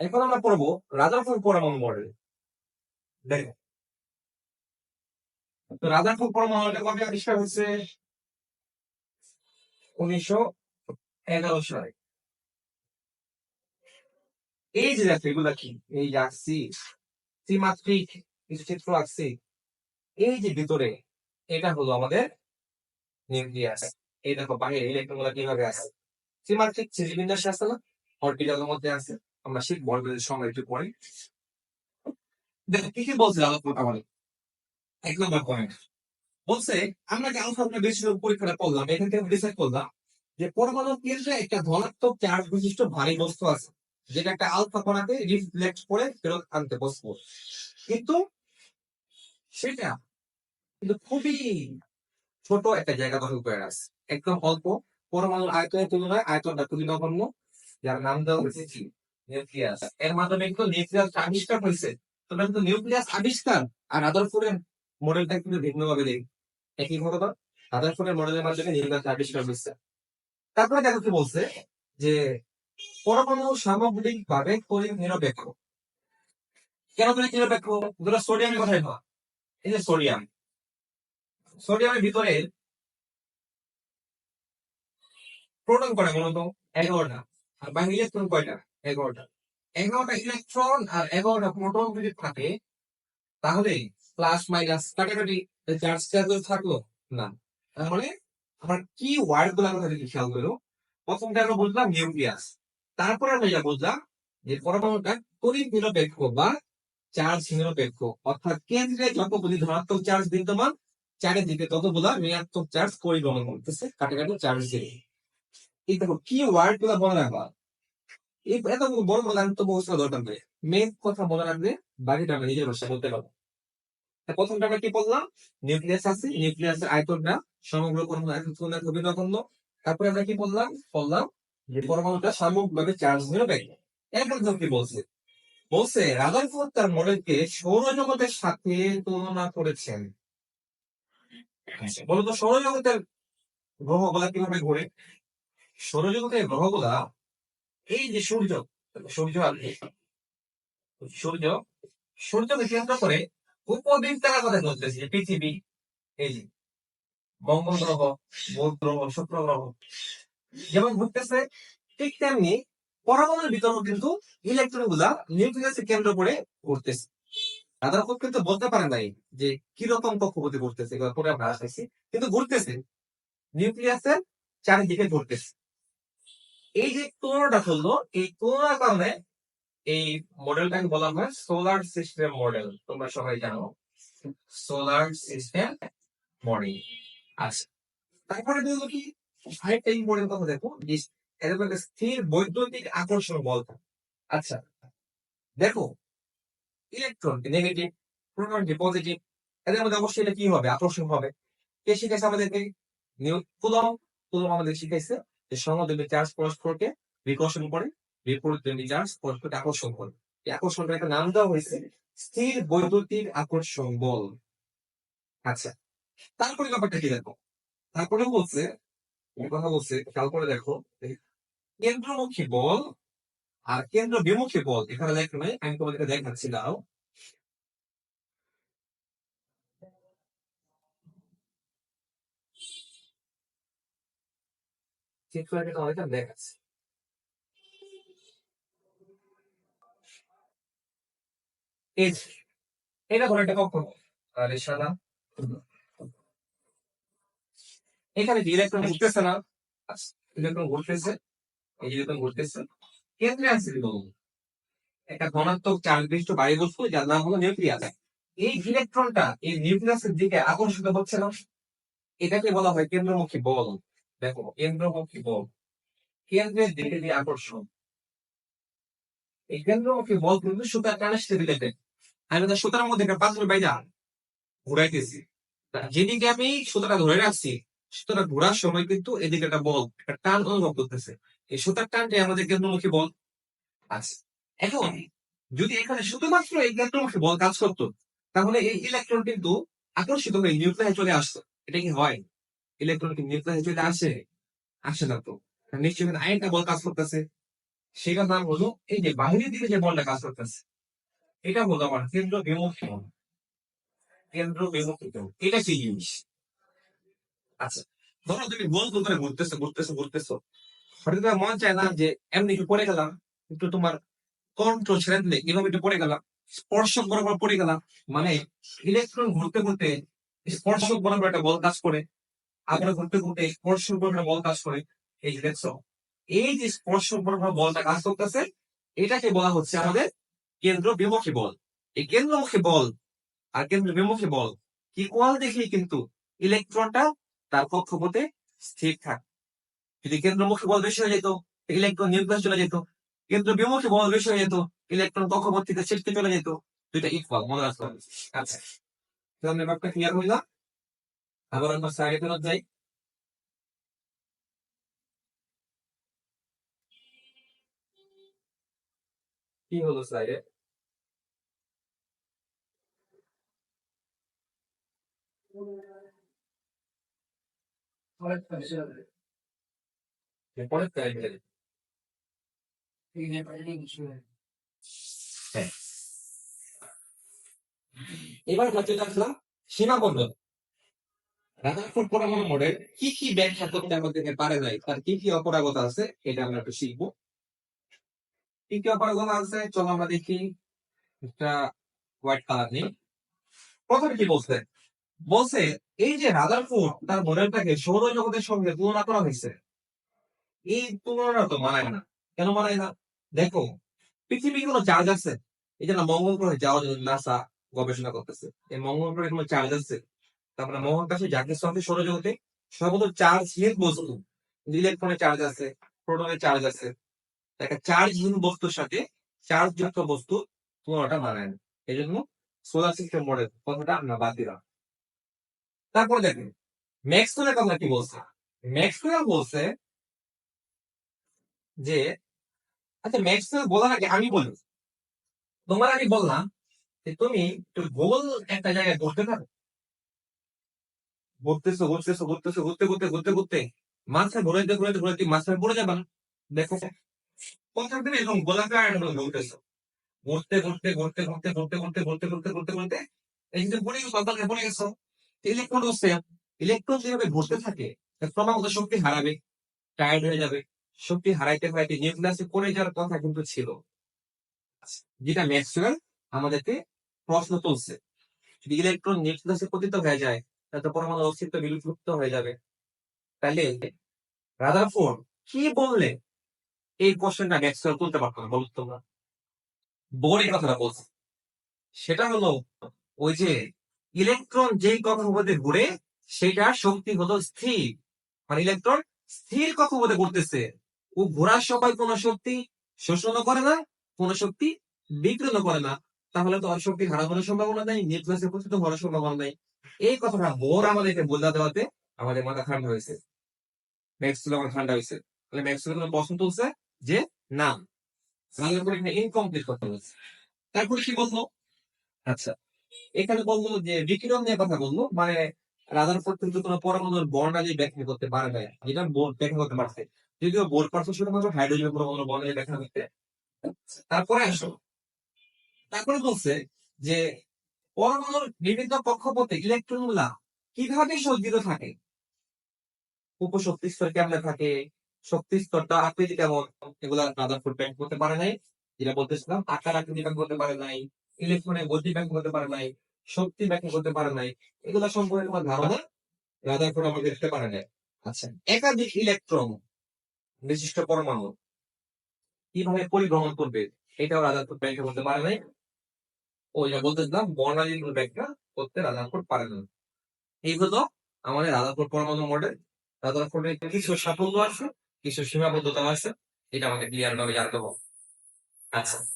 এখন আমরা পড়ব রাজারফোর্ড পরমাণু মডেল। দেখো। তো রাজারফোর্ড পরমাণুটা কবে আবিষ্কার হয়েছে? উনিশশো এগারো সালে। এই যে দেখো, এগুলা কি? এই যে আঁকছি, ত্রিমাত্রিক কিছু চিত্র আঁকছি। এই যে ভিতরে, এটা হলো আমাদের নিউক্লিয়াস। এই দেখো বাইরে ইলেকট্রনগুলা কীভাবে আছে? ত্রিমাত্রিক শ্রেণীবিন্যাস আছে না? অরবিটালের মধ্যে আছে। আমরা শিখব সময় একটু পরে দেখো, কি কি বলছে আমাদের? এক নম্বর পয়েন্ট বলছে, আমরা যে আলফা বেশি পরীক্ষাটা করলাম, এখান থেকে ডিসাইড করলাম যে পরমাণু কেন্দ্রে একটা ধনাত্মক চার্জ বিশিষ্ট ভারী বস্তু আছে, যেটা একটা আলফা কণাকে রিফ্লেক্ট করে ফেরত আনতে বসবো। কিন্তু সেটা কিন্তু খুবই ছোট একটা জায়গা দখল করে আছে। একদম অল্প, পরমাণুর আয়তনের তুলনায় আয়তনটা খুবই নগণ্য, যার নাম দেওয়া হয়েছে নিউক্লিয়াস এর মাধ্যমে কিন্তু নিউক্লিয়াস আবিষ্কার হয়েছে। তবে কিন্তু নিউক্লিয়াস আবিষ্কার আর আদর্শের মডেলটা কিন্তু ভিন্নভাবে দেখি একই ঘটনা। আদর্শের মডেলের মাধ্যমে নিউক্লিয়াস আবিষ্কার হয়েছে। তারপরে দেখো কি বলছে যে পরমাণু সামগ্রিক ভাবে তড়িৎ নিরপেক্ষ। কেন তড়িৎ নিরপেক্ষ? ধরো সোডিয়ামের কথাই ভাব এই যে সোডিয়াম সোডিয়ামের ভিতরে প্রোটন কয়টা মূলত এগারোটা। আর বাইরে ইলেকট্রন কয়টা? এগারোটা। এগারোটা ইলেকট্রন আর এগারোটা প্রোটন যদি থাকে, তাহলে প্লাস মাইনাস কাটাকাটি চার্জ চার্জ থাকল? না। তাহলে আমার কি ওয়ার্ডগুলো কথা যদি খেয়াল করো প্রথমটা আমরা বুঝলাম নিউক্লিয়াস। তারপরে আমরা যা বুঝলাম যে পরমাণুটা তড়িৎ নিরপেক্ষ বা চার্জ নিরপেক্ষ অর্থাৎ কেন্দ্রে যতগুলি ধনাত্মক চার্জ বিদ্যমান, চারিদিকে ততগুলা ঋণাত্মক চার্জ পরিগমন করতেছে, কাটাকাটি চার্জ দিয়ে। এই দেখো, কি ওয়ার্ডগুলা মনে রাখবা এত বড় বড় আমি তো বলতে দরকার নেই। মেন কথা মনে রাখবে বাকিটা আমরা নিজের ভাষা বলতে পারব। প্রথমটা আমরা কি বললাম? নিউক্লিয়াস আছে নিউক্লিয়াসের আয়তনটা সমগ্র পরমাণু আয়তন তুলনায় তারপরে আমরা কি বললাম? বললাম যে পরমাণুটা সামগ্রিকভাবে চার্জ নিরপেক্ষ এরপর দেখো কি বলছে? বলছে রাদারফোর্ড তার মডেলকে সৌরজগতের সাথে তুলনা করেছেন। বলতো সৌরজগতের গ্রহগুলা কীভাবে ঘুরে? সৌরজগতের গ্রহগুলা এই যে সূর্য সূর্য সূর্য সূর্যকে কেন্দ্র করে উপদ্বীপ তারা কথা চলতেছে যে পৃথিবী, এই যে মঙ্গল গ্রহ, বুধ গ্রহ, শুক্র গ্রহ, যেমন ঘুরতেছে, ঠিক তেমনি পরমাণুর ভিতরেও কিন্তু ইলেকট্রনগুলা নিউক্লিয়াসকে কেন্দ্র করে ঘুরতেছে। তাদের খুব কিন্তু বলতে পারে নাই যে কীরকম কক্ষপথে ঘুরতেছে পরে আমরা আসতেছি। কিন্তু ঘুরতেছে নিউক্লিয়াসের চারিদিকে ঘুরতেছে। এই যে তুলনাটা করল এই তুলনার কারণে এই মডেলটাকে বলা হয় সোলার সিস্টেম মডেল তোমরা সবাই জানো। সোলার সিস্টেম মডেল আচ্ছা তারপরে দেখল কি? আরেকটা এই মডেল কথা দেখো একটা স্থির বৈদ্যুতিক আকর্ষণ বল আচ্ছা দেখো ইলেকট্রন নেগেটিভ প্রোটন পজিটিভ এদের মধ্যে অবশ্যই এটা কি হবে? আকর্ষণ হবে। কে শিখেছে আমাদেরকে? নিউ কুলম কুলম আমাদের শিখাইছে যে চার্জ পরস্পরকে বিকর্ষণ করে, বিপরীত চার্জ পরস্পরকে আকর্ষণ করে। এই আকর্ষণটা একটা নাম দেওয়া হয়েছে, স্থির বৈদ্যুতিক আকর্ষণ বল। আচ্ছা তারপরে ব্যাপারটা কি দেখো? তারপরে বলছে কথা বলছে, খেয়াল করে দেখো কেন্দ্রমুখী বল আর কেন্দ্র বিমুখী বল, এখানে নাই, আমি তোমাদেরকে দেখাচ্ছি দাও চিত্র একটা তোমাদেরকে দেখাচ্ছি এই এটা ধরো আর সাদা এখানে যে ইলেকট্রন ঘুরতেছে না ইলেকট্রন ঘুরতেছে এই ইলেকট্রন ঘুরতেছে কেন্দ্রে আছে একটা ধনাত্মক বায়ু যার নাম হলো নিউক্লিয়াস এই ইলেকট্রনটা এই নিউক্লিয়াসের দিকে আকর্ষিত হচ্ছে না এটাকে বলা হয় কেন্দ্রমুখী বল দেখো কেন্দ্রমুখী বল। কেন্দ্রের দিকে যে আকর্ষণ। এই কেন্দ্রমুখী বল কিন্তু সুতার টানের সাথে রিলেটেড আমি তো সুতার মধ্যে একটা পাথর বাইরা ঘুরাইতেছি। যেদিকে আমি সুতাটা ধরে রাখছি, সুতাটা ঘোরার সময় কিন্তু এদিকে একটা বল, একটা টান অনুভব করতেছে। এই সুতার টানটাই আমাদের কেন্দ্রমুখী বল। আছে এখন যদি এখানে শুধুমাত্র এই কেন্দ্রমুখী বল কাজ করতো, তাহলে এই ইলেকট্রন কিন্তু আকর্ষিত হয়ে নিউক্লিয়াসে চলে আসতো। এটা কি হয়? আসে আসে না তো? বল কাজ করতেছে। এই যে বাইরের দিকে যে বলটা কাজ করতেছে, এটা আমার কেন্দ্র কেন্দ্র এটা কি জিনিস? আচ্ছা ধরো তুমি ঘুরতেছো ঘুরতেছো ঘুরতেছো। হঠাৎ মন চায় না যে এমনি একটু পড়ে গেলাম, একটু তোমার কন্ট্রোল ছেড়ে দিলে, এভাবে একটু পড়ে গেলাম স্পর্শক বরাবর পড়ে গেলাম। মানে ইলেকট্রন ঘুরতে ঘুরতে স্পর্শক বরাবর একটা বল কাজ করে। আবার ঘুরতে ঘুরতে স্পর্শক বরাবর একটা বল কাজ করে। এই যে দেখছ, এই যে স্পর্শক বরাবর বলটা কাজ করতেছে, এটাকে বলা হচ্ছে আমাদের কেন্দ্র বিমুখী বল এই কেন্দ্রমুখী বল আর কেন্দ্র বিমুখী বল ইকুয়াল দেখেই কিন্তু ইলেকট্রনটা তার কক্ষপথে স্থির থাকে। যদি কেন্দ্রমুখী বল বেশি হয়ে যেত ইলেকট্রন নিউক্লিয়াস চলে যেত। কেন্দ্র বিমুখী বল বেশি হয়ে যেত ইলেকট্রন কক্ষপথ থেকে ছিটকে চলে যেত। দুইটা ইকুয়াল মনে রাখতে হবে। আচ্ছা ক্লিয়ার হইলা। আবার আমরা সাইডে ফেরত যাই কি হলো সাইডে পরের সাইডে হ্যাঁ এবার হচ্ছে আসলাম সীমাবদ্ধ রাদারফোর্ড পরমাণু মডেল কি কি ব্যাখ্যা করতে আমাদেরকে পারে নাই, তার কি কি অপরাগতা আছে, এটা আমরা একটু শিখব। কি কি অপরাগতা আছে, চলো আমরা দেখি, একটা হোয়াইট কালার নেই। প্রথমে কি বলছে? বলছে, এই যে রাদারফোর্ড তার মডেলটাকে সৌরজগতের সঙ্গে তুলনা করা হয়েছে। এই তুলনা তো মানায় না। কেন মানায় না? দেখো পৃথিবী কোনো চার্জ আছে। এই জন্য মঙ্গল গ্রহে যাওয়ার জন্য নাসা গবেষণা করতেছে। এই মঙ্গল গ্রহে কোনো চার্জ আছে? তারপরে মহাকাশে যাকে সঙ্গে সৌরজগতে সর্বত চার্জহীন বস্তু। ইলেকট্রনের চার্জ আছে প্রোটনের চার্জ আছে। একটা চার্জহীন বস্তুর সাথে চার্জ যুক্ত বস্তু তুলনাটা মানায় না এই জন্য সোলার সিস্টেম মডেল কথাটা আমরা বাদ দিলাম। তারপরে দেখেন, ম্যাক্সওয়েলের কথা কি বলছে? ম্যাক্সওয়েল বলছে যে আচ্ছা ম্যাক্সওয়েল বলার আগে আমি বলি। তোমার আমি বললাম যে তুমি একটু গোল একটা জায়গায় ঘুরতে থাকো ঘুরতেছো ঘুরতেছো ঘুরতেছো ঘুরতে ঘুরতে ঘুরতে ঘুরতে মাঝখানে ঘুরাইতে ঘুরাইতে ঘুরাইতে মাঝখানে পড়ে যাবে দেখো প্রত্যেক দিন এরকম গোলাকার ঘুরতেছো ঘুরতে ঘুরতে ঘুরতে ঘুরতে ঘুরতে ঘুরতে ঘুরতে ঘুরতে ঘুরতে ঘুরতে এই পড়ে গেছো সকালে পড়ে গেছো ইলেকট্রন হচ্ছে ইলেকট্রন যেভাবে ঘুরতে থাকে ক্রমাগত শক্তি হারাবে টায়ার্ড হয়ে যাবে শক্তি হারাইতে হারাইতে নিউক্লিয়াসে পড়ে যাওয়ার কথা কিন্তু ছিল যেটা ম্যাক্সওয়েল আমাদেরকে প্রশ্ন তুলছে যদি ইলেকট্রন নিউক্লিয়াসে পতিত হয়ে যায় তাহলে পরমাণু অস্তিত্ব বিলুপ্ত হয়ে যাবে। তাহলে রাদারফোর্ড কি বললে? এই কোশ্চেনটা ম্যাক্সওয়েল তুলতে পারতো না বলতো তোমরা। বোর এই কথাটা বলছে। সেটা হলো ওই যে ইলেকট্রন যেই কক্ষপথে ঘুরে সেটার শক্তি হলো স্থির। মানে ইলেকট্রন স্থির কক্ষপথে ঘুরতেছে। ও ঘোরার সময় কোন শক্তি শোষণ করে না, কোন শক্তি বিকৃত করে না। তাহলে তো শক্তি হারানোর সম্ভাবনা নেই, নিউক্লিয়াসে পতিত হওয়ার সম্ভাবনা নেই। এই কথাটা বোর আমাদেরকে বোঝা দেওয়াতে আমাদের মাথা ঠান্ডা হয়েছে। ম্যাক্সুল আমার ঠান্ডা হয়েছে। তাহলে ম্যাক্সুল কোনো প্রশ্ন তুলছে যে, না। বাংলা এখানে ইনকমপ্লিট করতে বলছে। তারপরে কি বলল? আচ্ছা এখানে বলল যে, বিকিরণ নিয়ে কথা বলল। মানে রাদারফোর্ড কিন্তু কোনো পরমাণুর বর্ণালী ব্যাখ্যা করতে পারে না যেটা ব্যাখ্যা করতে পারছে। যদিও বোর্ড পারছে শুধুমাত্র হাইড্রোজেন পরমাণুর বর্ণালী ব্যাখ্যা করতে। তারপরে আসো। তারপরে বলছে যে পরমাণুর বিভিন্ন কক্ষপথে ইলেকট্রনগুলা কীভাবে সজ্জিত থাকে? উপশক্তি স্তর কেমনে থাকে? শক্তি স্তরটা আকৃতি কেমন? এগুলা রাদারফোর্ড ব্যাখ্যা করতে পারে নাই, যেটা বলতেছিলাম, আকার আকৃতি ব্যাখ্যা করতে পারে নাই ইলেকট্রনের গতি ব্যাখ্যা হতে পারে নাই, শক্তি ব্যাখ্যা করতে পারে নাই, এগুলা সম্পর্কে তোমার ধারণা? রাদারফোর্ড আমাকে দিতে পারে নাই। আচ্ছা একাধিক ইলেকট্রন বিশিষ্ট পরমাণু কীভাবে পরিভ্রমণ করবে? এটাও রাদারফোর্ড ব্যাখ্যা করতে পারে নাই। ওই যা বলতেছিলাম বর্ণালী ব্যাখ্যা করতে রাদারফোর্ড পারে না। এই হলো আমাদের রাধারপুর পরমাণু মডেল। রাদারফোর্ডের কিছু সাফল্য আছে, কিছু সীমাবদ্ধতা আছে, এটা আমাকে ক্লিয়ার ভাবে জানতে হবে। আচ্ছা।